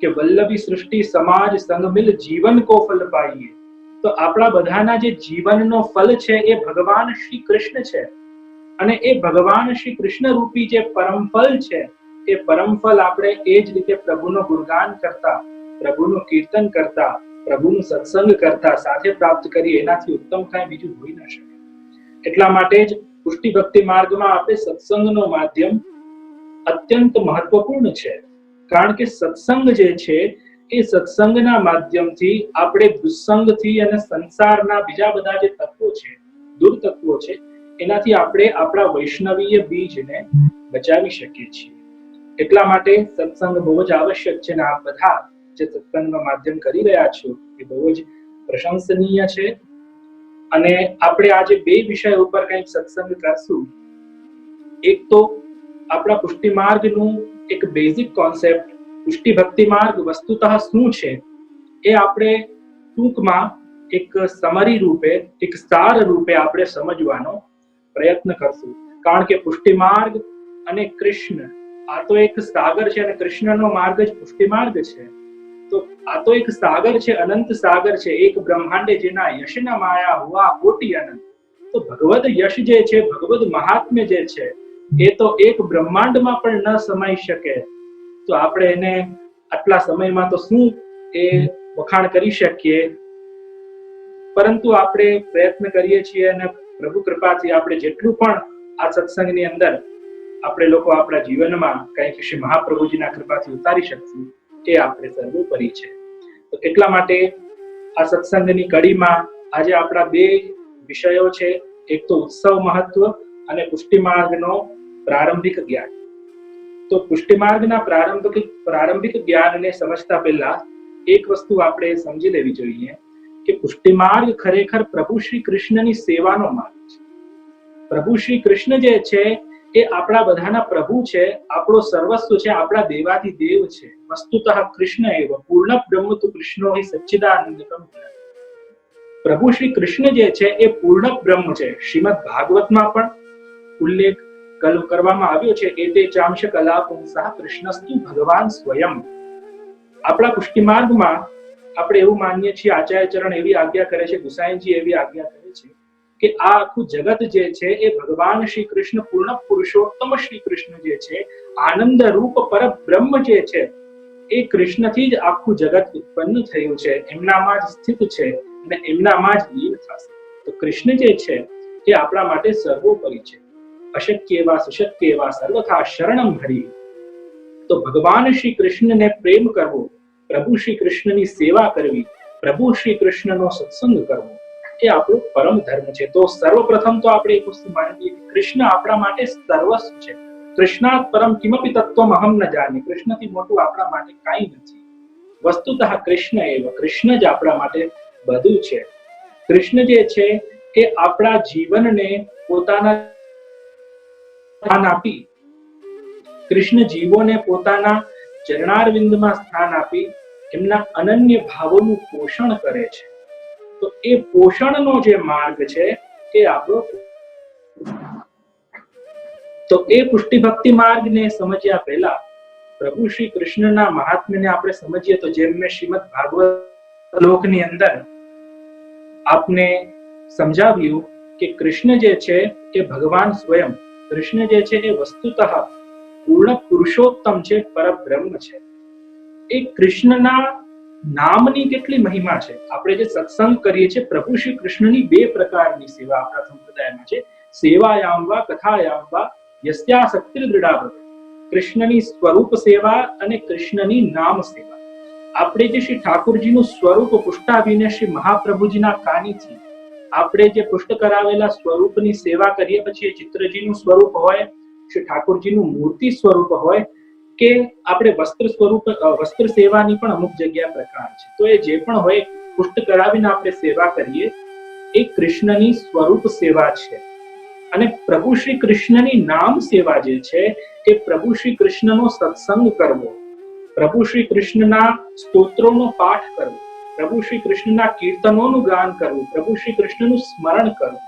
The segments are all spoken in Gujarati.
કે વલ્લભી સૃષ્ટિ સમાજ સંગ મિલ જીવન કો ફલ પાઈએ. તો આપણા બધાના જે જીવનનો ફલ છે એ ભગવાન શ્રી કૃષ્ણ છે. અને એ ભગવાન શ્રી કૃષ્ણ રૂપી જે પરમ ફલ છે, એ પરમ ફલ આપણે એ જ રીતે પ્રભુનો ગુણગાન કરતા, પ્રભુનું કીર્તન કરતા, પ્રભુનું સત્સંગ કરતા, સાથે પ્રાપ્ત કરીએ, એનાથી ઉત્તમ કાંઈ બીજું હોઈ ન શકે. એટલા માટે જ પુષ્ટિ ભક્તિ માર્ગમાં આપણે સત્સંગનો માધ્યમ અત્યંત મહત્વપૂર્ણ છે. કારણ કે સત્સંગ જે છે, એ સત્સંગના માધ્યમથી આપણે દુસંગથી અને સંસારના બીજા બધા જે તત્વો છે, દૂર તત્વો છે, એનાથી આપણે આપણા વૈષ્ણવીય બીજને બચાવી શકીએ છીએ. એટલા માટે સત્સંગ બહુ જ આવશ્યક છે ને આપ બધા જે સત્સંગનો માધ્યમ કરી રહ્યા છો, એ બહુ જ પ્રશંસનીય છે. અને આપણે આજે બે વિષય ઉપર કંઈક સત્સંગ કરશું. એક તો આપણા પુષ્ટિ માર્ગનું એક બેઝિક કોન્સેપ્ટ પુષ્ટિ ભક્તિ માર્ગ વસ્તુતઃ શું છે? એ આપણે ટૂંકમાં એક સમરી રૂપે, એક સાર રૂપે આપણે સમજવાનો પ્રયત્ન કરશું. કારણ કે પુષ્ટિ માર્ગ અને કૃષ્ણ, આ તો એક સાગર છે અને કૃષ્ણનો માર્ગ જ પુષ્ટિ માર્ગ છે. તો આ તો એક સાગર છે, અનંત સાગર છે, એક બ્રહ્માંડે જેના યશના માયા હુઆ કોટી અનંત. તો ભગવદ યશ જે છે, ભગવદ મહાત્મ્ય જે છે એ તો એક બ્રહ્માંડમાં પણ ન સમાઈ શકે. તો આપણે એને આટલા સમયમાં તો શું એ વખાણ કરી શકીએ? પરંતુ આપણે પ્રયત્ન કરીએ છીએ અને પ્રભુ કૃપાથી આપણે જેટલું પણ આ સત્સંગની અંદર આપણે લોકો આપણા જીવનમાં કંઈક શ્રી મહાપ્રભુજીના કૃપાથી ઉતારી શકશું, એ આપણે સર્વોપરી છે. તો એટલા માટે આ સત્સંગની કડીમાં આજે આપણા બે વિષયો છે. એક તો ઉત્સવ મહત્વ અને પુષ્ટિ માર્ગનો પ્રારંભિક જ્ઞાન. તો પુષ્ટિ માર્ગના પ્રારંભિક પ્રારંભિક જ્ઞાનને સમજતા પહેલા એક વસ્તુ આપણે સમજી લેવી જોઈએ કે પુષ્ટિ માર્ગ ખરેખર પ્રભુ શ્રી કૃષ્ણની સેવાનો માર્ગ છે. પ્રભુ શ્રી કૃષ્ણ જે છે એ આપણા બધાના પ્રભુ છે, આપણો સર્વસ્વ છે, આપણા દેવાથી દેવ છે. વસ્તુતઃ કૃષ્ણ એવ, પૂર્ણ બ્રહ્મ તો કૃષ્ણો હિ સચ્ચિદાનંદકમ પ્રભુ શ્રી કૃષ્ણ જે છે એ પૂર્ણ બ્રહ્મ છે. શ્રીમદ ભાગવતમાં પણ ઉલ્લેખ કરવામાં આવ્યો છે એ તે ચાંશ કલા પુંસા કૃષ્ણસ્તુ ભગવાન સ્વયં. આપણા પુષ્ટિમાર્ગમાં આપણે એવું માનીએ છીએ, આચાર્ય ચરણ એવી આજ્ઞા કરે છે ગુસાઈજી એવી આજ્ઞા કરે છે કે આ આખું જગત જે છે એ ભગવાન શ્રી કૃષ્ણ પૂર્ણ પુરુષોત્તમ શ્રી કૃષ્ણ જે છે, આનંદ રૂપ પર બ્રહ્મ જે છે, એ કૃષ્ણથી જ આખું જગત ઉત્પન્ન થયું છે, એમનામાં જ સ્થિત છે અને એમનામાં જ લીન થશે. તો કૃષ્ણ જે છે એ આપણા માટે સર્વોપરી છે. અશક્ય એવા સુશક્ય એવા સર્વથા શરણમ હરી તો ભગવાન શ્રી કૃષ્ણને પ્રેમ કરવો પ્રભુ શ્રી કૃષ્ણની સેવા કરવી પ્રભુ શ્રી કૃષ્ણનો સત્સંગ કરવો એ આપણો પરમ ધર્મ છે તો સર્વપ્રથમ તો આપણે એક વસ્તુ માની કે કૃષ્ણ આપણા માટે સર્વસ્વ છે કૃષ્ણાત પરમ કિમપી તત્વમ અહમ ન જાણે કૃષ્ણથી મોટું આપણા માટે કાંઈ નથી વસ્તુતઃ કૃષ્ણ એવ કૃષ્ણ જ આપણા માટે બધું છે કૃષ્ણ જે છે એ આપણા જીવનને પોતાના સ્થાન આપી કૃષ્ણ જીવોને પોતાના ચરણારવિંદમાં સ્થાન આપી એમના અનન્ય ભાવોનું પોષણ કરે છે. તો એ પોષણનો જે માર્ગ છે એ આપણો તો એ પુષ્ટિ માર્ગને સમજ્યા પહેલા પ્રભુ શ્રી કૃષ્ણના મહાત્મ્યને આપણે સમજીએ તો જેમ મેં શ્રીમદ ભાગવત લોકની અંદર આપને સમજાવ્યું કે કૃષ્ણ જે છે એ ભગવાન સ્વયં કૃષ્ણ જે છે એ વસ્તુતઃ પૂર્ણ પુરુષોત્તમ છે, પરબ્રહ્મ છે. એ કૃષ્ણના નામની કેટલી મહિમા છે? આપણે જે સત્સંગ કરીએ છીએ, પ્રભુ શ્રી કૃષ્ણની બે પ્રકારની સેવા આપણા સંપ્રદાયમાં છે. સેવાયામ વા યસ્યા શક્તિ દૃઢાવત કૃષ્ણની સ્વરૂપ સેવા અને કૃષ્ણની નામ સેવા. આપણે જે શ્રી ઠાકુરજીનું સ્વરૂપ પુષ્ટાવીને શ્રી મહાપ્રભુજીના કાનીથી આપણે જે પૃષ્ઠ કરાવેલા સ્વરૂપની સેવા કરીએ પછી એ ચિત્રજીનું સ્વરૂપ હોય, શ્રી ઠાકોરજીનું મૂર્તિ સ્વરૂપ હોય કે આપણે વસ્ત્ર સ્વરૂપ વસ્ત્ર સેવાની પણ અમુક જગ્યા પ્રકાર છે. તો એ જે પણ હોય, પુષ્ટ કરાવીને આપણે સેવા કરીએ, એ કૃષ્ણની સ્વરૂપ સેવા છે. અને પ્રભુ શ્રી કૃષ્ણની નામ સેવા જે છે એ પ્રભુ શ્રી કૃષ્ણનો સત્સંગ કરવો, પ્રભુ શ્રી કૃષ્ણના સ્તોત્રોનો પાઠ કરવો. પ્રભુ શ્રી કૃષ્ણના કીર્તનોનું ગાન કરવું, પ્રભુ શ્રી કૃષ્ણનું સ્મરણ કરવું,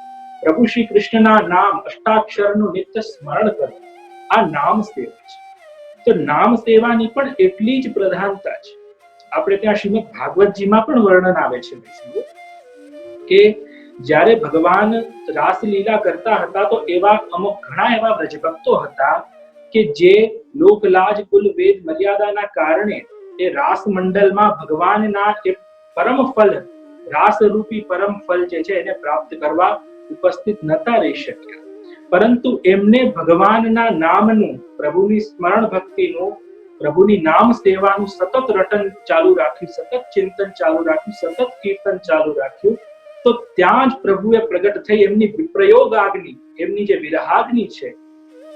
પ્રભુ શ્રી કૃષ્ણના નામ અષ્ટાક્ષરનું નિત્ય સ્મરણ કરવું, આ નામ સેવા છે. તો નામ સેવાની પણ એટલી જ પ્રધાનતા છે. આપણે ત્યાં શ્રીમદ ભાગવતજીમાં પણ વર્ણન આવે છે કે જ્યારે ભગવાન રાસલીલા કરતા હતા તો એવા અમુક ઘણા એવા વ્રજભક્તો હતા કે જે લોકલાજ કુલ વેદ મર્યાદાના કારણે એ રાસ મંડળમાં ભગવાનના એ પરમ ફલ, રાસરૂપી પરમ ફલ જે છે એને પ્રાપ્ત કરવા ઉપસ્થિત નતા રહી શક્યા. પરંતુ એમને ભગવાનના નામનું, પ્રભુની સ્મરણ ભક્તિનું, પ્રભુની નામ સેવાનું સતત રટન ચાલુ રાખ્યું, સતત ચિંતન ચાલુ રાખ્યું, સતત કીર્તન ચાલુ રાખ્યું, તો ત્યાં જ પ્રભુએ પ્રગટ થઈ એમની વિપ્રયોગ આગની એમની જે વિરહાગ્નિ છે,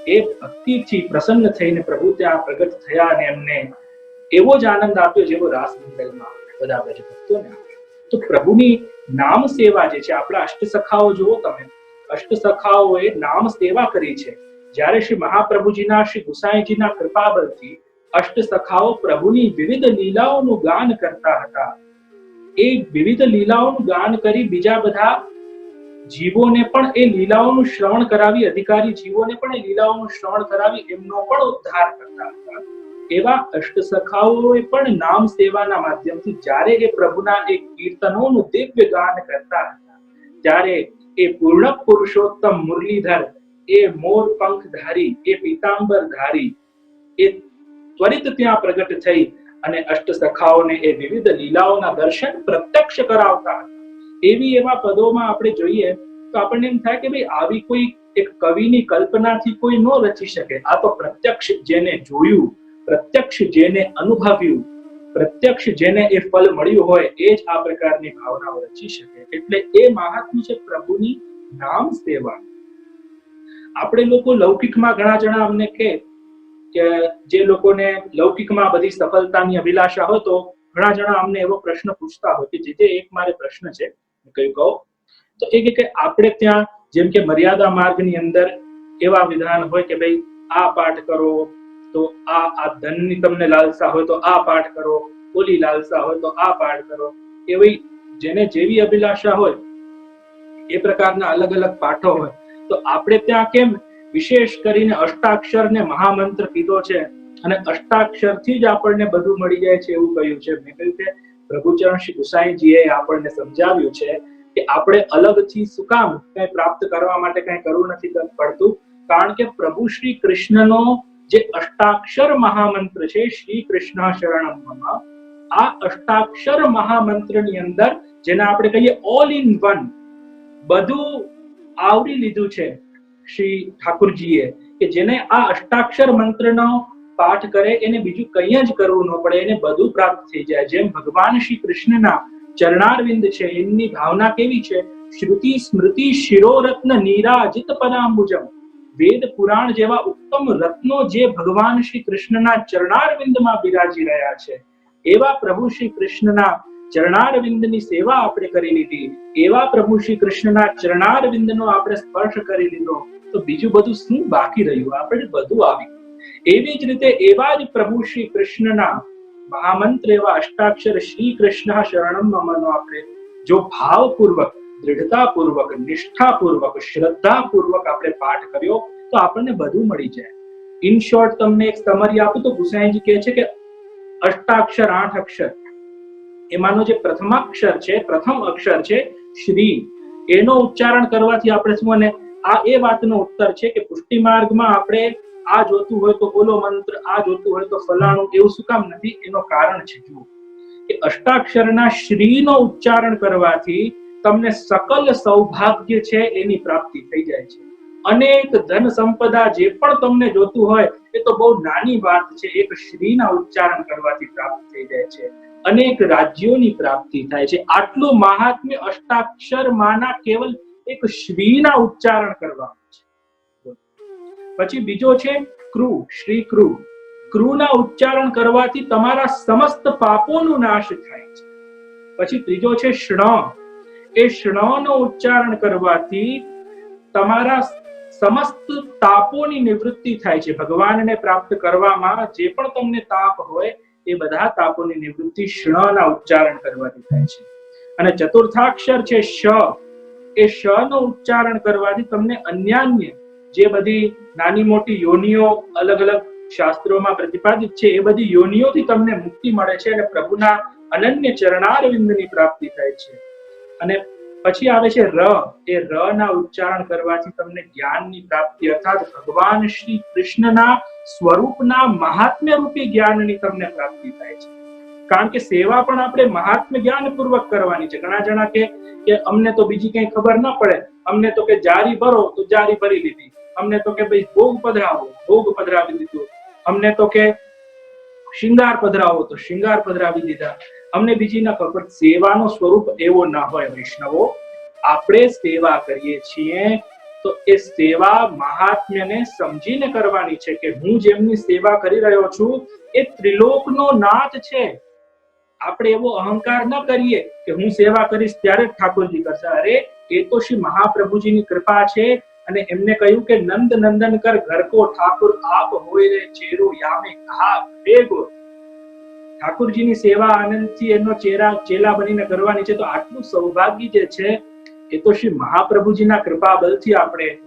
એ ભક્તિથી પ્રસન્ન થઈને પ્રભુ ત્યાં પ્રગટ થયા અને એમને એવો જ આનંદ આપ્યો જેવો રાસ મંડળમાં બધા બ્રજ ભક્તોને. તો પ્રભુની નામ સેવા જે છે, આપણા અષ્ટસખાઓ જુઓ તમે. અષ્ટસખાઓએ નામ સેવા કરી છે. જ્યારે શ્રી મહાપ્રભુજીના, શ્રી ગુસાઈજીના કૃપા બળથી અષ્ટસખાઓ પ્રભુની વિવિધ લીલાઓનું ગાન કરતા હતા. એ વિવિધ લીલાઓનું ગાન કરી બીજા બધા જીવોને પણ એ લીલાઓનું શ્રવણ કરાવી, અધિકારી જીવોને પણ એ લીલાઓનું શ્રવણ કરાવી, એમનો પણ ઉદ્ધાર કરતા હતા. એવા અષ્ટસખાઓએ પણ નામ સેવાના માધ્યમથી જ્યારે એ પ્રભુના એ કીર્તનોનું દિવ્ય ગાન કરતા હતા ત્યારે એ પૂર્ણ પુરુષોત્તમ મુરલીધર, એ મોર પંખ ધારી એ પીતાંબર ધારી એ ત્વરિત ત્યાં પ્રગટ થઈ અને અષ્ટસખાઓને એ વિવિધ લીલાઓના દર્શન પ્રત્યક્ષ કરાવતા એવી એવા પદોમાં આપણે જોઈએ તો આપણને એમ થાય કે ભાઈ આવી કોઈ એક કવિની કલ્પનાથી કોઈ ન રચી શકે. આ તો પ્રત્યક્ષ જેને જોયું પ્રત્યક્ષ જેને અનુભવ્યું, પ્રત્યક્ષ જેને એ ફલ મળ્યું હોય, એ જ આ પ્રકારની ભાવનાઓ રચી શકે. એટલે એ મહાત્મ્ય છે પ્રભુની નામ સેવા. આપણે લોકો લૌકિકમાં ઘણા જણા અમને કે જે લોકોને લૌકિકમાં બધી સફળતાની અભિલાષા હોય તો ઘણા જણા અમને એવો પ્રશ્ન પૂછતા હોય કે જે જે એક મારે પ્રશ્ન છે કયું કહો. તો એ કે આપણે ત્યાં જેમ કે મર્યાદા માર્ગની અંદર એવા વિધાન હોય કે ભાઈ આ પાઠ કરો તો આ આ ધનની તમને લાલસા હોય તો આ પાઠ કરો, ઓલી લાલસા હોય તો આ પાઠ કરો. એવી જેને જેવી અભિલાષા હોય, એ પ્રકારના અલગ અલગ પાઠો હોય. તો આપણે ત્યાં કેમ વિશેષ કરીને અષ્ટાક્ષર ને મહામંત્ર કીધો છે અને અષ્ટાક્ષરથી જ આપણને બધું મળી જાય છે એવું કહ્યું છે. મેં કહ્યું કે પ્રભુચરણ શ્રી ગુસાઈજીએ આપણને સમજાવ્યું છે કે આપણે અલગથી શું કામ કઈ પ્રાપ્ત કરવા માટે કઈ કરવું નથી પડતું. કારણ કે પ્રભુ શ્રી કૃષ્ણનો જે અષ્ટાક્ષર મહામંત્ર છે, શ્રી કૃષ્ણ શરણમ આ અષ્ટાક્ષર મહામંત્રની અંદર, જેને આપણે કહીએ ઓલ ઇન વન બધું આવરી લીધું છે શ્રી ઠાકુરજીએ, કે જેને આ અષ્ટાક્ષર મંત્રનો પાઠ કરે, એને બીજું કંઈ જ કરવું ન પડે, એને બધું પ્રાપ્ત થઈ જાય. જેમ ભગવાન શ્રી કૃષ્ણના ચરણારવિંદ છે, એમની ભાવના કેવી છે? શ્રુતિ સ્મૃતિ શિરોરત્ન નીરાજિત પરાંબુજમ. વેદ પુરાણ જેવા ઉત્તમ રત્નો જે ભગવાન શ્રી કૃષ્ણના ચરણારવિંદમાં બિરાજી રહ્યા છે. એવા પ્રભુ શ્રી કૃષ્ણના ચરણારવિંદની સેવા આપણે કરી લીધી. એવા પ્રભુ શ્રી કૃષ્ણના ચરણારવિંદનો આપણે સ્પર્શ કરી લીધો. તો બીજું બધું શું બાકી રહ્યું? આપણે બધું આવી એવી જ રીતે એવા જ પ્રભુ શ્રી કૃષ્ણના મહામંત્ર એવા અષ્ટાક્ષર શ્રી કૃષ્ણ શરણમ મમનો આપણે જો ભાવપૂર્વક દૃઢતાપૂર્વક નિષ્ઠાપૂર્વક, શ્રદ્ધાપૂર્વક આપણે પાઠ કર્યો તો આપણને બધું મળી જાય. ઇન શોર્ટ તમને એક સમરી આપું તો ગુસાઈજી કહે છે કે અષ્ટાક્ષર આઠ અક્ષર એમાંનો જે પ્રથમાક્ષર છે, પ્રથમ અક્ષર છે શ્રી. એનો ઉચ્ચારણ કરવાથી આપણે શું અને આ એ વાતનો ઉત્તર છે કે પુષ્ટિ માર્ગમાં આપણે આ જોતું હોય તો ઓલો મંત્ર, આ જોતું હોય તો ફલાણું, એવું શું કામ નથી? એનો કારણ છે, જુઓ. કે અષ્ટાક્ષરના શ્રીનો ઉચ્ચારણ કરવાથી તમને સકલ સૌભાગ્ય છે એની પ્રાપ્તિ થઈ જાય છે. અનેક ધન સંપદા જે પણ તમને જોતું હોય, એ તો બહુ નાની વાત છે. એક શ્રીના ઉચ્ચારણ કરવાથી પ્રાપ્ત થઈ જાય છે. અનેક રાજ્યોની પ્રાપ્તિ થાય છે. આટલું મહાત્મ્ય અષ્ટાક્ષર માના કેવલ એક શ્રીના ઉચ્ચારણ કરવામાં છે. પછી બીજો છે ક્રુ, શ્રી ક્રુ. ક્રુના ઉચ્ચારણ કરવાથી તમારા સમસ્ત પાપોનો નાશ થાય છે. પછી ત્રીજો છે શ્રણ એ શ્રણનો ઉચ્ચારણ કરવાથી તમારા સમસ્ત તાપોની નિવૃત્તિ થાય છે. ભગવાનને પ્રાપ્ત કરવામાં જે પણ તમને તાપ હોય, એ બધા તાપોની નિવૃત્તિ શ્રણના ઉચ્ચારણ કરવાથી થાય છે. અને ચતુર્થાક્ષર છે શ. એ શ ઉચ્ચારણ કરવાથી તમને અન્યાન્ય જે બધી નાની મોટી યોનિઓ અલગ અલગ શાસ્ત્રોમાં પ્રતિપાદિત છે, એ બધી યોનિઓથી તમને મુક્તિ મળે છે અને પ્રભુના અનન્ય ચરણારવિંદની પ્રાપ્તિ થાય છે. અને પછી આવે છે ર. એ ર ના ઉચ્ચારણ કરવાથી તમને જ્ઞાનની પ્રાપ્તિ અર્થાત ભગવાન શ્રી કૃષ્ણના સ્વરૂપના મહાત્મ્ય રૂપી જ્ઞાનની તમને પ્રાપ્તિ થાય છે. કારણ કે સેવા પણ આપણે મહાત્મ્ય જ્ઞાન પૂર્વક કરવાની છે. ઘણા જણા કે કે અમને તો બીજી કઈ ખબર ન પડે. અમને તો કે જારી ભરો તો જારી ભરી લીધી. અમને તો કે ભાઈ ભોગ પધરાવો, ભોગ પધરાવી દીધું. અમને તો કે શિંગાર પધરાવો તો શિંગાર પધરાવી દીધા. અમને બીજી ના ખબર સેવાનો સ્વરૂપ એવો ના હોય, વૈષ્ણવો. આપણે સેવા કરીએ છીએ, તો એ સેવા મહાત્મ્યને સમજીને કરવાની છે કે હું જેમની સેવા કરી રહ્યો છું, એ ત્રિલોકનો નાથ છે. આપણે એવો અહંકાર ન કરીએ કે હું સેવા કરીશ ત્યારે જ ઠાકોરજી કરશે. અરે, એ તો શ્રી મહાપ્રભુજીની કૃપા છે અને એમને કહ્યું કે નંદ નંદન કર ઘર કો ઠાકુર આપ હોય રે ચેરો યામે ઘા ભેગો. ઠાકુરજીની સેવા આનંદથી એનો ચેરા ચેલા બનીને કરવાની છે, તો આટલું સૌભાગ્ય જે છે, એ તો શ્રી મહાપ્રભુજીના કૃપા બલથી આપણે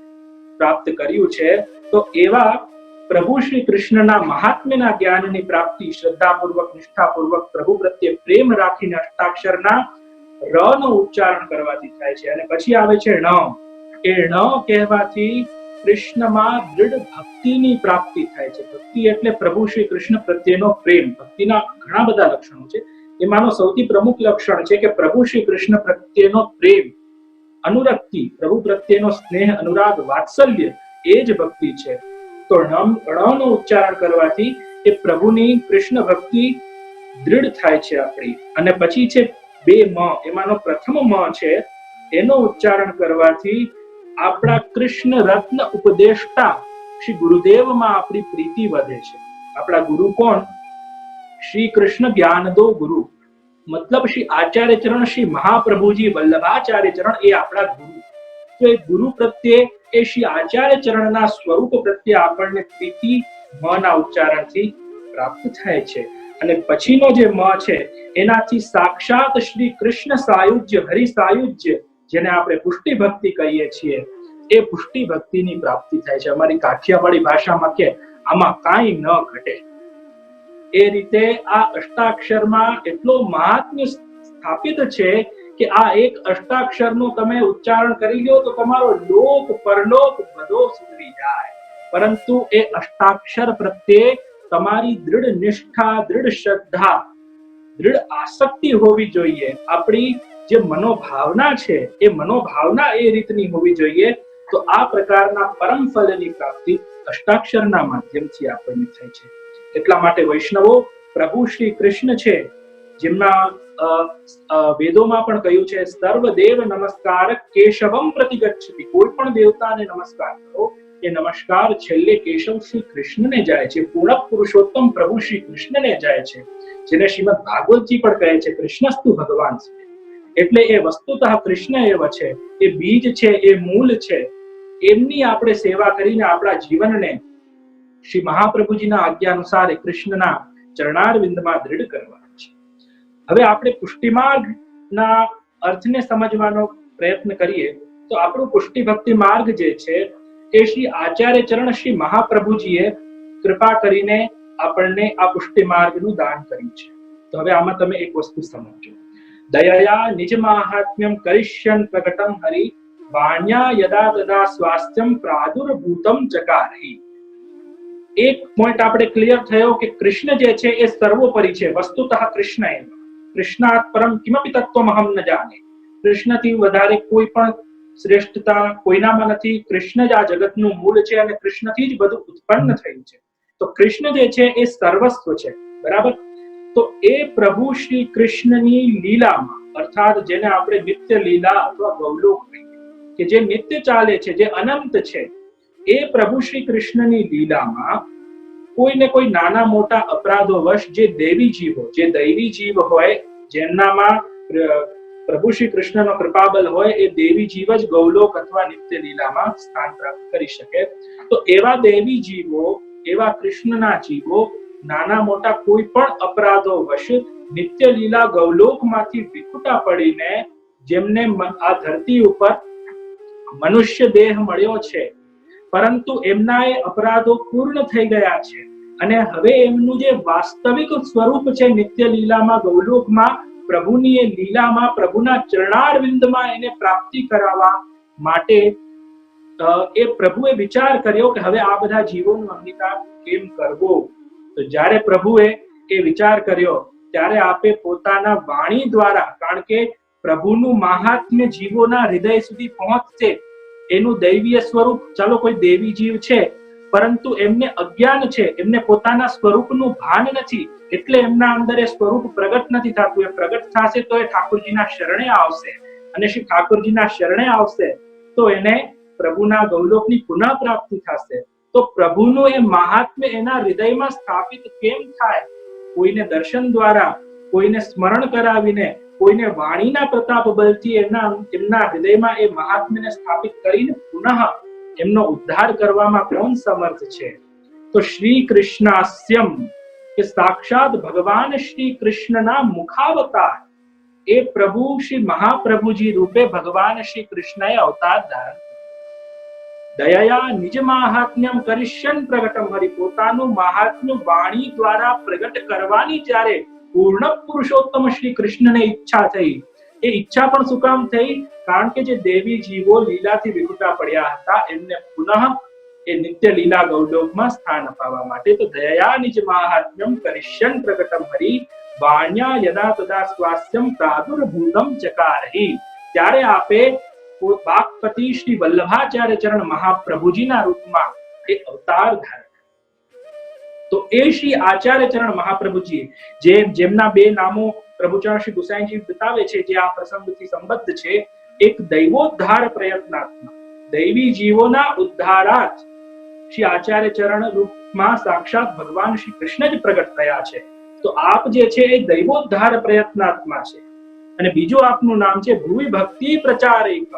પ્રાપ્ત કર્યું છે. તો એવા પ્રભુ શ્રી કૃષ્ણના મહાત્મ્યના જ્ઞાનની પ્રાપ્તિ શ્રદ્ધાપૂર્વક, નિષ્ઠાપૂર્વક, પ્રભુ પ્રત્યે પ્રેમ રાખીને અષ્ટાક્ષરના ર નો ઉચ્ચારણ કરવાથી થાય છે. અને પછી આવે છે ણ. એ ણ કહેવાથી કૃષ્ણમાં દૃઢ ભક્તિની પ્રાપ્તિ થાય છે. ભક્તિ એટલે પ્રભુ શ્રી કૃષ્ણ પ્રત્યેનો પ્રેમ. ભક્તિના ઘણા બધા લક્ષણો છે. એમાંનો સૌથી પ્રમુખ લક્ષણ છે કે પ્રભુ શ્રી કૃષ્ણ પ્રત્યેનો પ્રેમ, અનુરક્તિ, પ્રભુ પ્રત્યેનો સ્નેહ, અનુરાગ, વાત્સલ્ય એ જ ભક્તિ છે. તો ણ ણનો ઉચ્ચારણ કરવાથી એ પ્રભુની કૃષ્ણ ભક્તિ દૃઢ થાય છે આપણી. અને પછી છે બે મ. એમાંનો પ્રથમ મ છે. એનો ઉચ્ચારણ કરવાથી આપણા કૃષ્ણ રત્ન ઉપદેષ્ટા શ્રી ગુરુદેવમાં આપણી પ્રીતિ વધે છે. આપણા ગુરુ કોણ? શ્રી કૃષ્ણ જ્ઞાનદો ગુરુ. મતલબ શ્રી આચાર્ય ચરણ, શ્રી મહાપ્રભુજી વલ્લભાચાર્ય ચરણ એ આપણા ગુરુ. તો એ ગુરુ પ્રત્યે, એ શ્રી આચાર્ય ચરણના સ્વરૂપ પ્રત્યે આપણને પ્રીતિ, મના ઉચ્ચારણથી પ્રાપ્ત થાય છે. અને પછીનો જે મ છે, એનાથી સાક્ષાત શ્રી કૃષ્ણ સાયુજ્ય, હરિ સાયુજ્ય જેને આપણે પુષ્ટિ ભક્તિ કહીએ છીએ, એ પુષ્ટિ ભક્તિની પ્રાપ્તિ થાય છે. અમારી કાઠિયાવાડી ભાષામાં કે આમાં કાંઈ ન ઘટે. એ રીતે આ અષ્ટાક્ષરમાં એટલો મહાત્મ્ય સ્થાપિત છે કે આ એક અષ્ટાક્ષરનું તમે ઉચ્ચારણ કરી લો તો તમારો લોક, પરલોક બધો સુધરી જાય. પરંતુ એ અષ્ટાક્ષર પ્રત્યે તમારી દૃઢ નિષ્ઠા, દૃઢ શ્રદ્ધા દૃઢ આસક્તિ હોવી જોઈએ. આપણી જે મનોભાવના છે, એ મનોભાવના એ રીતની હોવી જોઈએ. તો આ પ્રકારના પરમ ફલની પ્રાપ્તિ અષ્ટાક્ષરના માધ્યમથી આપણને થાય છે. એટલા માટે વૈષ્ણવો પ્રભુ શ્રી કૃષ્ણ છે, જેમના વેદોમાં પણ કહ્યું છે, સર્વદેવ નમસ્કાર કેશવમ પ્રતિગચ્છતિ. કોઈ પણ દેવતાને નમસ્કાર કરો એ નમસ્કાર, છેલ્લે કેશવ શ્રી કૃષ્ણને જાય છે પૂર્ણ પુરુષોત્તમ પ્રભુ શ્રી કૃષ્ણને જાય છે, જેને શ્રીમદ ભાગવતજી પણ કહે છે, કૃષ્ણસ્તુ ભગવાન એટલે એ વસ્તુતઃ કૃષ્ણ એવ છે, એ બીજ છે, એ મૂળ છે, એમની આપણે સેવા કરીને આપણા જીવનને શ્રી મહાપ્રભુજીના આજ્ઞા અનુસાર કૃષ્ણના કૃષ્ણના ચરણારવિંદમાં દ્રઢ કરવાનું છે. હવે આપણે પુષ્ટિમાર્ગના અર્થને સમજવાનો પ્રયત્ન કરીએ, તો આપણું પુષ્ટિ ભક્તિ માર્ગ જે છે એ શ્રી આચાર્ય ચરણ શ્રી મહાપ્રભુજીએ કૃપા કરીને આપણને આ પુષ્ટિ માર્ગનું દાન કર્યું છે. તો હવે આમાં તમે એક વસ્તુ સમજો. દયયા નિજ માહાત્મ્યમ કરિષ્યન પ્રગટમ હરિ, વાણ્યા યદા તદા સ્વાસ્થ્યમ પ્રાદુર્ભૂતમ ચકારહી એક પોઈન્ટ આપણે ક્લિયર થયો કે કૃષ્ણ જે છે એ સર્વોપરી છે. વસ્તુતઃ કૃષ્ણ એમ. કૃષ્ણાત કિમપી તત્વમહમ ન જાણે. કૃષ્ણથી વધારે કોઈ પણ શ્રેષ્ઠતા કોઈનામાં નથી કૃષ્ણ જ આ જગતનું મૂળ છે અને કૃષ્ણથી જ બધું ઉત્પન્ન થયું છે. તો કૃષ્ણ જે છે એ સર્વસ્વ છે બરાબર? તો એ પ્રભુ શ્રી કૃષ્ણની લીલામાં અર્થાત જેને આપણે નિત્ય લીલા અથવા ગૌલોક કહીએ કે જે નિત્ય ચાલે છે જે અનંત છે એ પ્રભુ શ્રી કૃષ્ણની લીલામાં કોઈને કોઈ નાના મોટા અપરાધો વશ જે દેવી જીવો જે દૈવી જીવ હોય જેમનામાં પ્રભુ શ્રી કૃષ્ણનો કૃપાબલ હોય એ દેવી જીવ જ ગૌલોક અથવા નિત્ય લીલામાં સ્થાન પ્રાપ્ત કરી શકે. તો એવા દેવી જીવો, એવા કૃષ્ણના જીવો, નાના મોટા કોઈ પણ અપરાધો વશ નિત્ય લીલા ગૌલોકમાંથી વિખુટા પડીને જેમને આ ધરતી ઉપર મનુષ્ય દેહ મળ્યો છે. પરંતુ એમના એ અપરાધો પૂર્ણ થઈ ગયા છે. અને હવે એમનું જે વાસ્તવિક સ્વરૂપ છે નિત્ય લીલામાં ગૌલોકમાં પ્રભુની એ લીલામાં, પ્રભુના ચરણારવિંદમાં એને પ્રાપ્તિ કરાવવા માટે એ પ્રભુએ વિચાર કર્યો કે હવે આ બધા જીવોનો અંગીકાર કેમ કરવો? તો જ્યારે પ્રભુએ એ વિચાર કર્યો, ત્યારે આપે પોતાના વાણી દ્વારા, કારણ કે પ્રભુનું મહાત્મ્ય જીવોના હૃદય સુધી પહોંચશે. એનું દૈવીય સ્વરૂપ, ચાલો કોઈ દેવી જીવ છે પરંતુ એમને અજ્ઞાન છે. એમને પોતાના સ્વરૂપનું ભાન નથી. એટલે એમના અંદર એ સ્વરૂપ પ્રગટ નથી થતું. એ પ્રગટ થશે તો એ ઠાકોરજીના શરણે આવશે. અને શ્રી ઠાકોરજીના શરણે આવશે, તો એને પ્રભુના ગૌલોકની પુનઃ પ્રાપ્તિ થશે. તો પ્રભુનું એ મહાત્મ્ય એના હૃદયમાં સ્થાપિત કેમ થાય? કોઈને દર્શન દ્વારા, કોઈને સ્મરણ કરાવીને, કોઈને વાણીના પ્રતાપ બલથી એમના એમના હૃદયમાં એ મહાત્મ્યને સ્થાપિત કરીને પુનઃ એમનો ઉદ્ધાર કરવામાં કોણ સમર્થ છે? તો શ્રી કૃષ્ણાસ્યમ કે સાક્ષાત ભગવાન શ્રી કૃષ્ણના મુખાવતાર. એ પ્રભુ શ્રી મહાપ્રભુજી રૂપે ભગવાન શ્રી કૃષ્ણએ અવતાર ધારણ દયા નિજ મહાત્મ્યમ કરિષ્યન પ્રગટમ હરિ, પોતાનું મહાત્મ્ય વાણી દ્વારા પ્રગટ કરવાની જ્યારે પૂર્ણ પુરુષોત્તમ શ્રી કૃષ્ણને ઈચ્છા થઈ એ ઈચ્છા પણ શું થઈ? કારણ કે જે દેવી જીવો લીલાથી વિખૂટા પડ્યા હતા, એમને પુનઃ એ નિત્ય લીલા ગૌલોકમાં સ્થાન અપાવવા માટે તો દયા મહાત્મ્યમ કરિષ્યન પ્રગટમ હરી વાણ્યા યદા તદા સ્વાસ્થ્યમ પ્રાદુર્ભૂતમ ચકારહી. ત્યારે આપે પો- શ્રી વલ્લભાચાર્ય ચરણ મહાપ્રભુજીના રૂપમાં એ અવતાર ધારણ તો એ શ્રી આચાર્ય ચરણ મહાપ્રભુજી જે જેમના બે નામો પ્રભુચરણ શ્રી ગુસાઈજી બતાવે છે જે આ પ્રસંગથી સંબદ્ધ છે, એક દૈવોદ્ધાર પ્રયત્નાત્મક. દૈવી જીવોના ઉદ્ધારાર્થ શ્રી આચાર્ય ચરણ રૂપમાં સાક્ષાત ભગવાન શ્રી કૃષ્ણ જ પ્રગટ થયા છે. તો આપ જે છે એ દૈવોદ્ધાર પ્રયત્નાત્મા છે. અને બીજું આપનું નામ છે ભૂમિ ભક્તિ પ્રચારિક.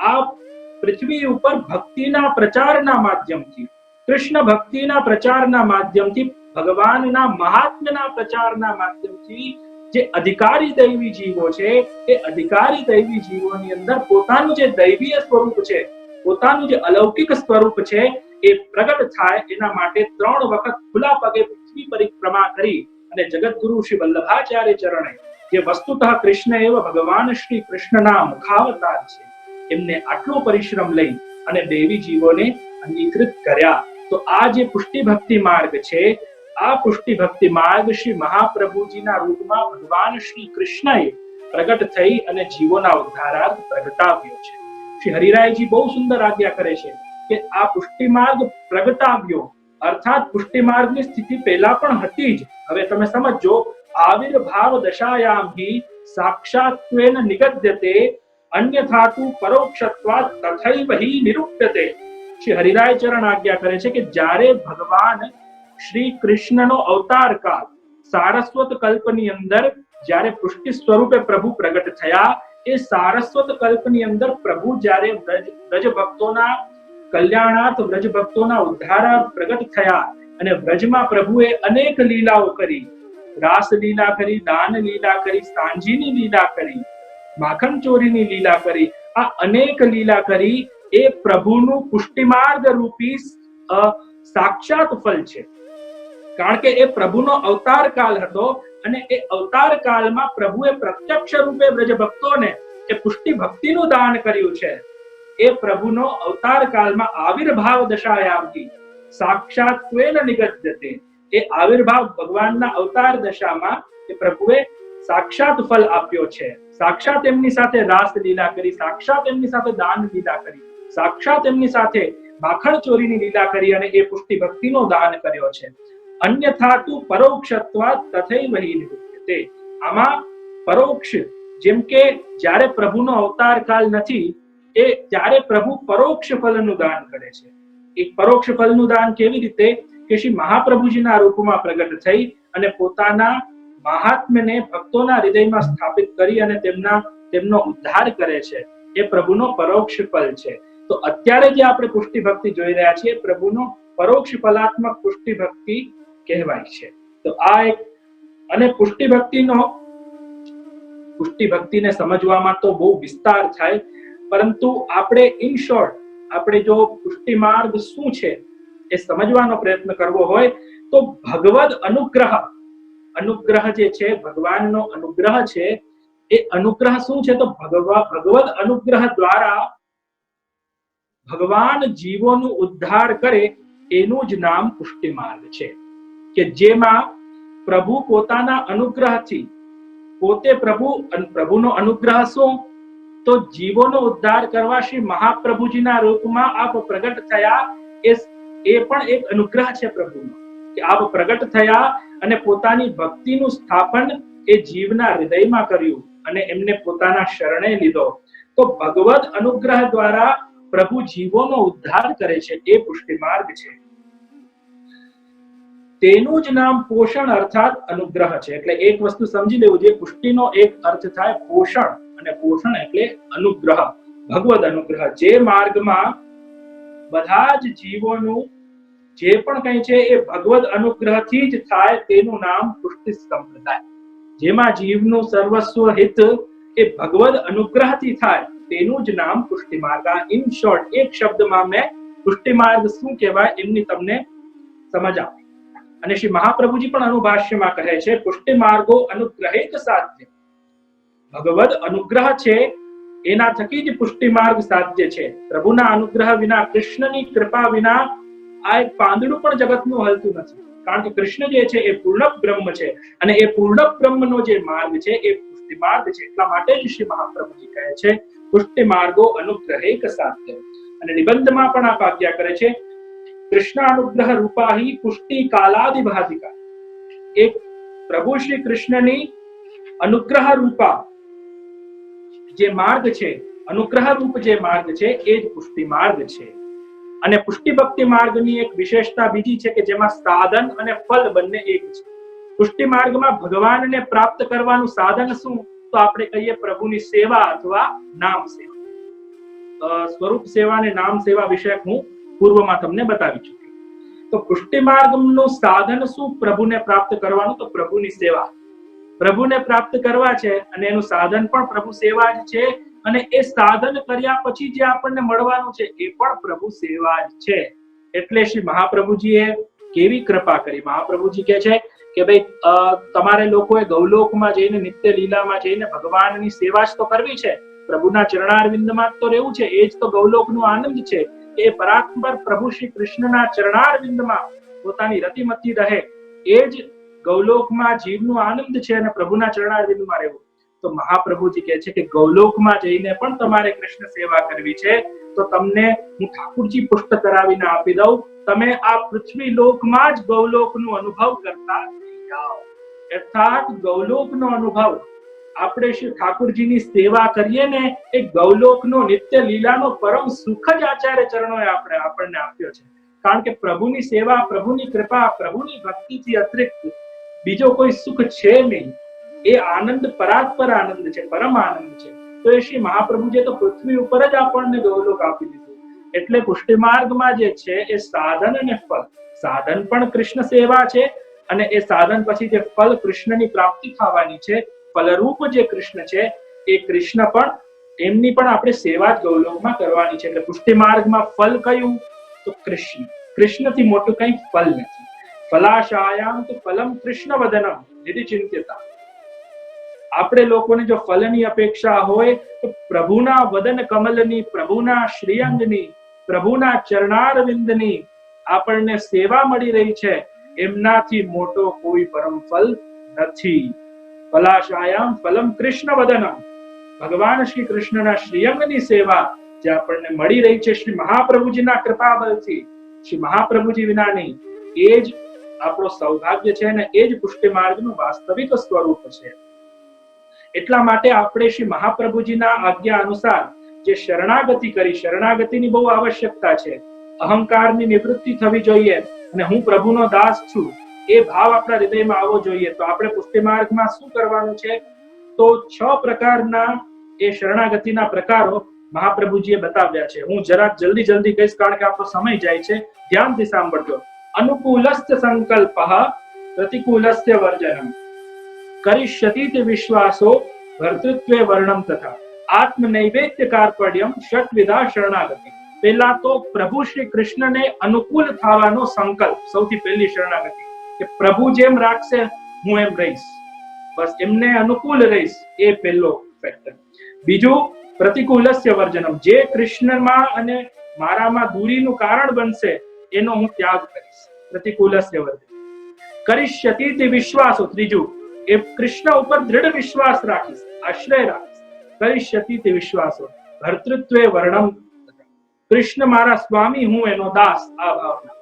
આપ પૃથ્વી ઉપર ભક્તિના પ્રચારના માધ્યમથી, કૃષ્ણ ભક્તિના પ્રચારના માધ્યમથી, ભગવાનના મહાત્મ્યના પ્રચારના માધ્યમથી જે અધિકારી દૈવી જીવો છે, એ અધિકારી દૈવી જીવોની અંદર પોતાનું જે દૈવીય સ્વરૂપ છે, પોતાનું જે અલૌકિક સ્વરૂપ છે, એ પ્રગટ થાય એના માટે ત્રણ વખત ખુલ્લા પગે પૃથ્વી પરિક્રમા કરી અને જગતગુરુ શ્રી વલ્લભાચાર્ય ચરણે, જે વસ્તુતઃ કૃષ્ણ એવ ભગવાન શ્રી કૃષ્ણના મુખાવતાર છે, એમને આટલો પરિશ્રમ લઈ અને દેવી જીવોને અંગીકૃત કર્યા. તો આ જે પુષ્ટિ ભક્તિ માર્ગ છે આ પુષ્ટિ ભક્તિ માર્ગ શ્રી મહાપ્રભુજીના રૂપમાં ભગવાન શ્રી કૃષ્ણએ પ્રગટ થઈ અને જીવોના ઉદ્ધારાર્થ પ્રગટાવ્યો છે. શ્રી હરિરાયજી બહુ સુંદર આજ્ઞા કરે છે કે આ પુષ્ટિ માર્ગ પ્રગટાવ્યો. અર્થાત પુષ્ટિ માર્ગની સ્થિતિ પહેલા પણ હતી જ. હવે તમે સમજો, આવિર્ભાવ દશાયામ હિ સાક્ષાત્વેન નિગદ્યતે અન્યથા તુ પરોક્ષત્વાત તથૈવ હિ નિરૂપ્યતે શ્રી હરિરાય ચરણ આજ્ઞા કરે છે કે જ્યારે ભગવાન શ્રી કૃષ્ણનો અવતાર કાળ. સારસ્વત કલ્પની અંદર જ્યારે પુષ્ટિ સ્વરૂપે પ્રભુ પ્રગટ થયા, એ સારસ્વત કલ્પની અંદર પ્રભુ જ્યારે વ્રજ ભક્તોના કલ્યાણાર્થ વ્રજ ભક્તોના ઉદ્ધારાર્થ પ્રગટ થયા અને વ્રજમાં પ્રભુએ અનેક લીલાઓ કરી. રાસ લીલા કરી દાન લીલા કરી, સાંજીની લીલા કરી, માખણ ચોરીની લીલા કરી, આ અનેક લીલા કરી, એ પ્રભુનું પુષ્ટિમાર્ગ રૂપી સાક્ષાત ફલ છે. કારણ કે એ પ્રભુનો અવતાર કાલ હતો અને એ અવતાર કાલમાં પ્રભુએ પ્રત્યક્ષ રૂપે બ્રજ ભક્તોને એ પુષ્ટિ ભક્તિનું દાન કર્યું છે. એ પ્રભુનો અવતાર કાલમાં આવિર્ભાવ દશાયામથી સાક્ષાત્વેન નિગદ્યતે. એ આવિર્ભાવ ભગવાનના અવતાર દશામાં એ પ્રભુએ સાક્ષાત ફલ આપ્યો છે. સાક્ષાત એમની સાથે રાસ લીલા કરી, સાક્ષાત એમની સાથે દાન લીલા કરી, સાક્ષાત એમની સાથે માખણ ચોરીની લીલા કરી અને એ પુષ્ટિ ભક્તિનો દાન કર્યો છે. અન્યથા તુ પરોક્ષત્વા તથૈવ નિરૂપ્યતે. આમાં પરોક્ષ, જેમ કે જ્યારે પ્રભુનો અવતાર કાલ નથી, એ ત્યારે પ્રભુ પરોક્ષ ફલનું દાન કરે છે. એક પરોક્ષ ફલનું દાન કેવી રીતે? કે શ્રી મહાપ્રભુજીના રૂપમાં પ્રગટ થઈ અને પોતાના મહાત્મ્યને ભક્તોના હૃદયમાં સ્થાપિત કરી અને તેમના, તેમનો ઉદ્ધાર કરે છે. એ પ્રભુનો પરોક્ષ ફલ છે. તો અત્યારે જે આપણે પુષ્ટિ ભક્તિ જોઈ રહ્યા છીએ, પ્રભુનો પરોક્ષ ફલાત્મક પુષ્ટિ ભક્તિ કહેવાય છે. તો આ એક, અને પુષ્ટિ ભક્તિનો પુષ્ટિ ભક્તિને સમજવામાં તો બહુ વિસ્તાર થાય, પરંતુ આપણે ઇન શોર્ટ આપણે જો પુષ્ટિ માર્ગ શું છે એ સમજવાનો પ્રયત્ન કરવો હોય, તો ભગવદ અનુગ્રહ અનુગ્રહ જે છે, ભગવાનનો અનુગ્રહ છે, એ અનુગ્રહ શું છે? તો ભગવા, ભગવદ અનુગ્રહ દ્વારા ભગવાન જીવોનું ઉદ્ધાર કરે, એનું જ નામ પુષ્ટિ માર્ગ છે. કે જેમાં પ્રભુ પોતાના અનુગ્રહથી, પોતે પ્રભુ પ્રભુનો અનુગ્રહ શું? તો જીવોનો ઉદ્ધાર કરવા શ્રી મહાપ્રભુજીના રૂપમાં આપ પ્રગટ થયા એ પણ એક અનુગ્રહ છે પ્રભુનો. કે આપ પ્રગટ થયા અને પોતાની ભક્તિનું સ્થાપન એ જીવના હૃદયમાં કર્યું અને એમને પોતાના શરણે લીધો. તો ભગવદ અનુગ્રહ દ્વારા પ્રભુ જીવોનો ઉદ્ધાર કરે છે એ પુષ્ટિમાર્ગ છે. તેનું જ નામ પોષણ અર્થાત અનુગ્રહ છે. એટલે એક વસ્તુ સમજી લેવું જે પુષ્ટિનો એક અર્થ થાય પોષણ, અને પોષણ એટલે અનુગ્રહ, ભગવદ અનુગ્રહ. જે માર્ગમાં બધા જ જીવોનું જે પણ કંઈ છે એ ભગવદ અનુગ્રહથી જ થાય તેનું નામ પુષ્ટિ સંપ્રદાય જેમાં જીવનું સર્વસ્વ હિત એ ભગવદ અનુગ્રહથી થાય તેનું જ નામ પુષ્ટિ માર્ગ. આ ઇન શોર્ટ એક શબ્દમાં મેં પુષ્ટિ માર્ગ શું કહેવાય એમની તમને સમજ આપી. અને શ્રી મહાપ્રભુજી પણ અનુભાષ્યમાં કહે છે, પુષ્ટિ માર્ગો અનુગ્રહિત સાધ્ય. ભગવદ અનુગ્રહ છે, એના થકી જ પુષ્ટિ માર્ગ સાધ્ય છે. પ્રભુના અનુગ્રહ વિના, કૃષ્ણની કૃપા વિના આ એક પાંદડું પણ જગતનું હલતું નથી. કારણ કે કૃષ્ણ જે છે, એ પૂર્ણ બ્રહ્મ છે. અને એ પૂર્ણ બ્રહ્મનો જે માર્ગ છે, એ પુષ્ટિ માર્ગ છે. એટલા માટે જ શ્રી મહાપ્રભુજી કહે છે, પુષ્ટિ માર્ગો અનુગ્રહિક સાધ્ય. અને નિબંધમાં પણ આ આજ્ઞા કરે છે કૃષ્ણાનુગ્રહ રૂપાહી પુષ્ટિ કાલાદિભાતિકા એક પ્રભુ શ્રી કૃષ્ણની અનુગ્રહ રૂપા જે માર્ગ છે, અનુગ્રહ રૂપ જે માર્ગ છે, એ જ પુષ્ટિ માર્ગ છે. અને પુષ્ટિ ભક્તિ માર્ગની એક વિશેષતા બીજી છે કે જેમાં સાધન અને ફલ બંને એક છે. પુષ્ટિ માર્ગમાં ભગવાનને પ્રાપ્ત કરવાનું સાધન શું? તો આપણે કહીએ પ્રભુની સેવા અથવા નામ સેવા. સ્વરૂપ સેવા અને નામ સેવા વિષયક હું પૂર્વમાં તમને બતાવી ચૂકી. તો પુષ્ટિ માર્ગનું સાધન શું પ્રભુને પ્રાપ્ત કરવાનું? તો પ્રભુની સેવા. પ્રભુને પ્રાપ્ત કરવા છે અને એનું સાધન પણ પ્રભુ સેવા જ છે અને એ સાધન કર્યા પછી જે આપણને મળવાનું છે એ પણ પ્રભુ સેવા જ છે. એટલે શ્રી મહાપ્રભુજીએ કેવી કૃપા કરી? મહાપ્રભુજી કહે છે કે ભાઈ તમારે લોકોએ ગૌલોકમાં જઈને, નિત્ય લીલામાં જઈને ભગવાનની સેવા જ તો કરવી છે. પ્રભુના ચરણારવિંદમાં તો રહેવું છે. એ જ તો ગૌલોકનો આનંદ છે. એ પરાત્પર પ્રભુ શ્રી કૃષ્ણના ચરણારવિંદમાં પોતાની રતિમતી રહે. એ જ ગૌલોકમાં જીવનું આનંદ છે અને પ્રભુના ચરણારવિંદમાં રહેવું. તો મહાપ્રભુજી કહે છે કે ગૌલોકમાં જઈને પણ તમારે કૃષ્ણ સેવા કરવી છે. તો તમને હું ઠાકુરજી પુષ્ટ કરાવીને આપી દઉં. તમે આ પૃથ્વી લોકમાં જ ગૌલોકનો અનુભવ કરતા અર્થાત ગૌલોકનો અનુભવ આપણે શ્રી ઠાકુરજીની સેવા કરીએ ને, એ ગૌલોકનો નિત્ય લીલાનો પરમ સુખ જ આચાર્ય ચરણોએ આપણે આપણને આપ્યો છે. કારણ કે પ્રભુની સેવા, પ્રભુની કૃપા, પ્રભુની ભક્તિથી અતિરિક્ત બીજો કોઈ સુખ છે નહીં. એ આનંદ, પરાત્પર આનંદ છે, પરમ આનંદ છે. તો એ શ્રી મહાપ્રભુજે તો પૃથ્વી ઉપર જ આપણને ગૌલોક આપી દીધું. એટલે પુષ્ટિ માર્ગમાં જે છે, એ સાધન અને ફળ. સાધન પણ કૃષ્ણ સેવા છે અને એ સાધન પછી જે ફળ કૃષ્ણની પ્રાપ્તિ થવાની છે ફલરૂપ જે કૃષ્ણ છે, એ કૃષ્ણ પણ એમની પણ આપણે સેવા જ ગૌલોકમાં કરવાની છે. એટલે પુષ્ટિ માર્ગમાં ફલ કયું? તો કૃષ્ણ. કૃષ્ણથી મોટું કંઈ ફલ નથી. ફલાશાયામ તો ફલમ કૃષ્ણ વદનમ નિધિ ચિંત્યતા આપણે લોકોને જો ફલની અપેક્ષા હોય, તો પ્રભુના વદન કમલની, પ્રભુના શ્રીઅંગની, પ્રભુના ચરણારવિંદની આપણને સેવા મળી રહી છે. એમનાથી મોટો કોઈ પરમ ફલ નથી. ફલાશાયામ ફલમ કૃષ્ણ વદનમ ભગવાન શ્રી કૃષ્ણના શ્રીઅંગની સેવા જે આપણને મળી રહી છે શ્રી મહાપ્રભુજીના કૃપા બળથી શ્રી મહાપ્રભુજી વિનાની એ જ આપણો સૌભાગ્ય છે અને એ જ પુષ્ટિ માર્ગનું વાસ્તવિક સ્વરૂપ છે. એટલા માટે આપણે શ્રી મહાપ્રભુજીના આજ્ઞા અનુસાર જે શરણાગતિ કરી, શરણાગતિની બહુ આવશ્યકતા છે. અહંકારની નિવૃત્તિ થવી જોઈએ અને હું પ્રભુનો દાસ છું. એ ભાવ આપણા હૃદયમાં આવવો જોઈએ. તો આપણે પુષ્ટિ માર્ગમાં શું કરવાનું છે? તો છ પ્રકારના એ શરણાગતિના પ્રકારો મહાપ્રભુજીએ બતાવ્યા છે. હું જરાક જલ્દી જલ્દી કહીશ કારણ કે આપણો સમય જાય છે. ધ્યાનથી સાંભળજો. અનુકૂલસ્થ સંકલ્પ પ્રતિકૂલસ્થ વર્જનમ. કરિષ્યતિ વિશ્વાસો ભર્તૃત્વે વર્ણમ તથા. આત્મનૈવેદ્ય કાર્પણ્યમ ષટવિધા શરણાગતિ. પેલા તો પ્રભુ શ્રી કૃષ્ણને અનુકૂળ થવાનો સંકલ્પ, સૌથી પહેલી શરણાગતિ. કે પ્રભુ જેમ રાખશે, હું એમ રહીશ. બસ એમને અનુકૂળ રહીશ એ પહેલો ફેક્ટર બીજું, પ્રતિકૂલસ્ય વર્જનમ. જે કૃષ્ણમાં અને મારામાં દૂરીનું કારણ બનશે, એનો હું ત્યાગ કરીશ. પ્રતિકૂલસ્ય વર્જન. કરીશ્યતિ તે વિશ્વાસો. ત્રીજું, એ કૃષ્ણ ઉપર દ્રઢ વિશ્વાસ રાખીશ, આશ્રય રાખીશ. કરીશ્યતિ તે વિશ્વાસો. ભર્તૃત્વે વર્ણમ. કૃષ્ણ મારા સ્વામી, હું એનો દાસ. આ ભાવના.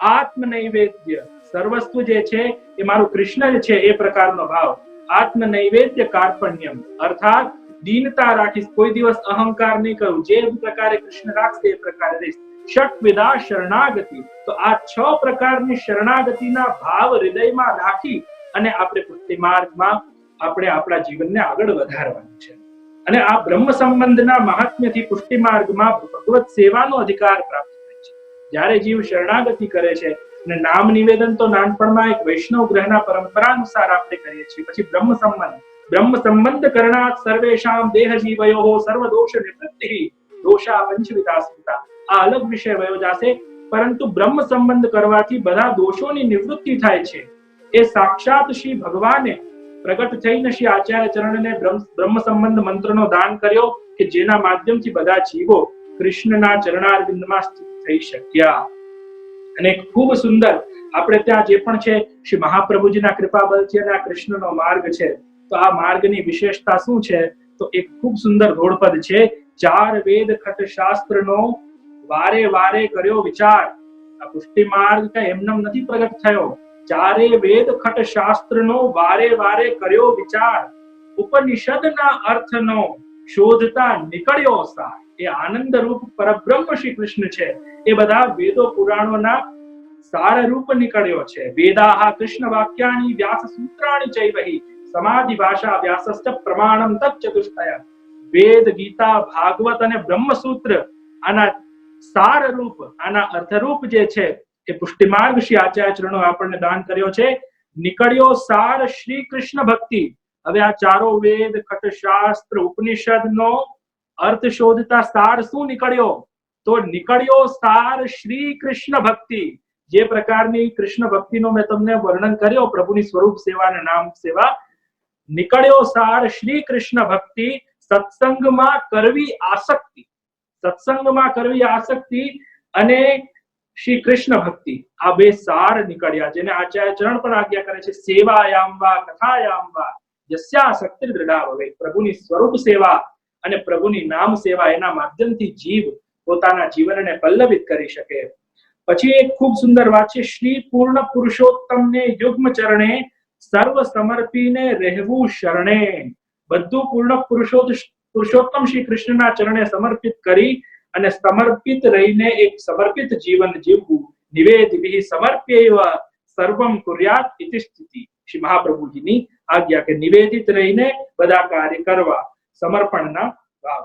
આત્મ નૈવેદ્ય સર્વસ્વ જે છે એ મારું કૃષ્ણ જ છે એ પ્રકારનો ભાવ. આત્મ નૈવેદ્ય કાર્પણ્યમ. અર્થાત દીનતા રાખીશ. કોઈ દિવસ અહંકાર નહીં કરું. જે પ્રકારે કૃષ્ણ રાખશે એ પ્રકારે રહીશ. ષટ વિધા શરણાગતિ. તો આ છ પ્રકારની શરણાગતિના ભાવ હૃદયમાં રાખી અને આપણે પુષ્ટિ માર્ગમાં આપણે આપણા જીવનને આગળ વધારવાનું છે. અને આ બ્રહ્મ સંબંધના મહાત્મ્યથી પુષ્ટિ માર્ગમાં ભગવત સેવાનો અધિકાર પ્રાપ્ત જ્યારે જીવ શરણાગતિ કરે છે અને નામ નિવેદન તો નાનપણમાં એક વૈષ્ણવ ગ્રહના પરંપરા અનુસાર આપણે કરીએ છીએ. પછી બ્રહ્મ સંબંધ. બ્રહ્મ સંબંધ કરણાત સર્વેશામ દેહ જીવયો સર્વ દોષ નિવૃત્તિ દોષા પંચવિધા સ્મિતા આ અલગ વિષય વયો જશે. પરંતુ બ્રહ્મ સંબંધ કરવાથી બધા દોષોની નિવૃત્તિ થાય છે. એ સાક્ષાત શ્રી ભગવાને પ્રગટ થઈને શ્રી આચાર્ય ચરણને બ્રહ્મ સંબંધ મંત્રનો દાન કર્યો કે જેના માધ્યમથી બધા જીવો કૃષ્ણના ચરણારવિંદમાં સ્થિત થઈ શક્યા. અને ખૂબ સુંદર આપણે ત્યાં જે પણ છે, શ્રી મહાપ્રભુજીના કૃપા બળથી અને આ કૃષ્ણનો માર્ગ છે, તો આ માર્ગની વિશેષતા શું છે? તો એક ખૂબ સુંદર રોડપદ છે, ચાર વેદ ખટ શાસ્ત્રનો વારે વારે કર્યો વિચાર. આ પુષ્ટિ માર્ગ કઈ એમનેમ નથી પ્રગટ થયો. ચારે વેદ ખટ શાસ્ત્રનો વારે વારે કર્યો વિચાર. ઉપનિષદના અર્થનો શોધતા નીકળ્યો સાર. એ આનંદ રૂપ પરબ્રહ્મ શ્રી કૃષ્ણ છે. એ બધા વેદો પુરાણોના સાર રૂપ નીકળ્યો છે. વેદાહ કૃષ્ણ વાક્યાની વ્યાસ સૂત્રાણી ચૈવહી સમાધિ ભાષા વ્યાસસ્ત પ્રમાણમ તત ચતુષ્ટય. વેદ, ગીતા, ભાગવત અને બ્રહ્મસૂત્ર આના સાર રૂપ આના અર્થરૂપ જે છે, એ પુષ્ટિમાર્ગ શ્રી આચાર્ય ચરણો આપણને દાન કર્યો છે. નીકળ્યો સાર શ્રી કૃષ્ણ ભક્તિ. હવે આ ચારો વેદ ખટ શાસ્ત્ર ઉપનિષદ નો અર્થ શોધતા સાર શું નીકળ્યો? તો નીકળ્યો સાર શ્રી કૃષ્ણ ભક્તિ. જે પ્રકારની કૃષ્ણ ભક્તિનો મેં તમને વર્ણન કર્યો, પ્રભુની સ્વરૂપ સેવા નામ સેવા. નીકળ્યો સાર શ્રી કૃષ્ણ ભક્તિ, સત્સંગમાં કરવી આસક્તિ. સત્સંગમાં કરવી આસક્તિ અને શ્રી કૃષ્ણ ભક્તિ. આ બે સાર નીકળ્યા, જેને આચાર્ય ચરણ પણ આજ્ઞા કરે છે, સેવાયામ વા, કથાયામ વા યસ્યા શક્તિ દ્રઢા ભવે પ્રભુની સ્વરૂપ સેવા અને પ્રભુની નામ સેવા એના માધ્યમથી જીવ પોતાના જીવનને પલ્લવિત કરી શકે. પછી એક ખૂબ સુંદર વાત છે, શ્રી પૂર્ણ પુરુષોત્તમને યુગ્મ ચરણે સર્વ સમર્પીને રહેવું શરણે. બધું પૂર્ણ પુરુષોત્ત, પુરુષોત્તમ શ્રી કૃષ્ણના ચરણે સમર્પિત કરી અને સમર્પિત રહીને એક સમર્પિત જીવન જીવવું. નિવેદિભિ સમર્પ્ય સર્વમ કુર્યાત ઇતિ સ્થિતિ. શ્રી મહાપ્રભુજીની આજ્ઞા કે નિવેદિત રહીને બધા કાર્ય કરવા. સમર્પણના ભાવ.